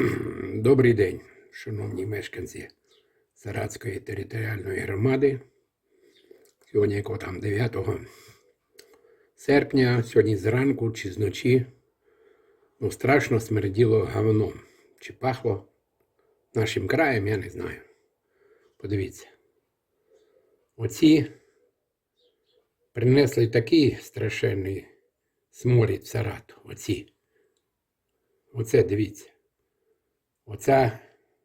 Добрий день, шановні мешканці Саратської територіальної громади. Сьогодні яко там 9 серпня, сьогодні зранку чи зночі ну, страшно смерділо говном. Чи пахло нашим краєм, я не знаю. Подивіться. Оці принесли такий страшенний сморід в Сарату. Оці. Оце дивіться. Оце,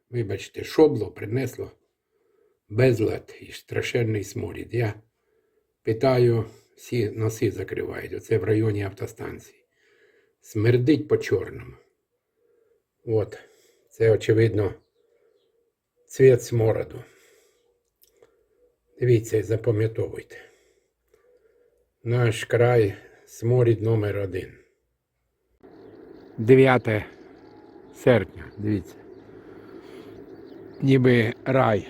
вибачте, шобло принесло безлад і страшенний сморід. Я питаю, всі носи закривають. Оце в районі автостанції. Смердить по чорному. От, це, очевидно, цвіт смороду. Дивіться запам'ятовуйте. Наш край сморід номер один. 9 серпня, дивіться. Ніби рай.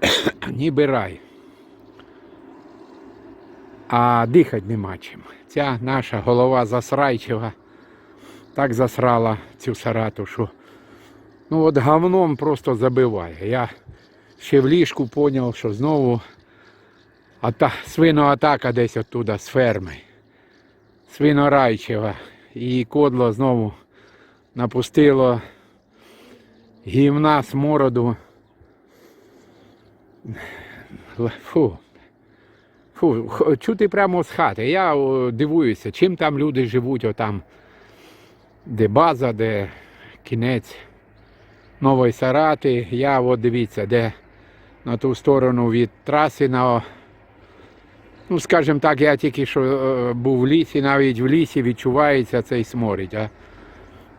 Ніби рай. А дихати нема чим. Ця наша голова засрайчива так засрала цю сарату, що ну от говном просто забиває. Я ще в ліжку зрозумів, що знову ата... свиноатака десь оттуда з ферми. Свинорайчева. І кодло знову напустило гівна смороду. Фу. Фу, чути прямо з хати. Я дивуюся, чим там люди живуть, отам, де база, де кінець Нової Сарати. Я от дивіться, де на ту сторону від траси на. Ну, скажімо так, я тільки що е, був в лісі, навіть в лісі відчувається цей сморід. А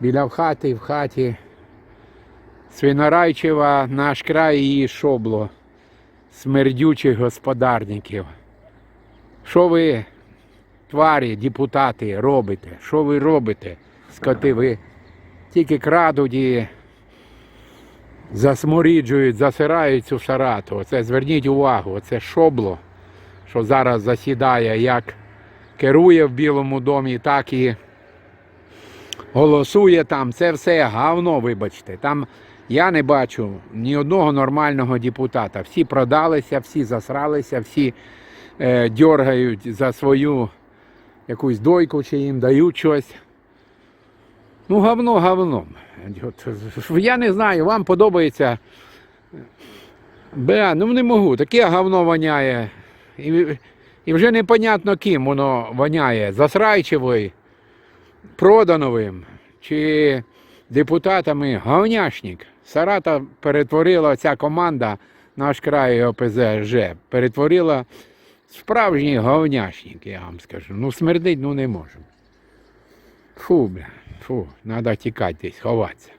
біля хати, в хаті Свинорайчева, наш край і шобло смердючих господарників. Що ви, тварі, депутати, робите? Що ви робите, скоти? Ви тільки крадуть і засморіджують, засирають цю сарату. Оце зверніть увагу, це шобло, що зараз засідає, як керує в Білому домі, так і голосує там. Це все говно, вибачте. Там я не бачу ні одного нормального депутата. Всі продалися, всі засралися, всі е, дергають за свою якусь дойку, чи їм дають щось. Ну, говно говном. От, Я не знаю, вам подобається. Бля, ну не можу. Таке говно воняє. І, і вже непонятно ким воно воняє. Засрайчевою, Продановим чи депутатами говняшник. Сарата перетворила ця команда, наш край ОПЗЖ, перетворила справжній говняшник, я вам скажу. Ну смердить, ну не можемо. Фу, бля, фу, треба тікати десь, ховатися.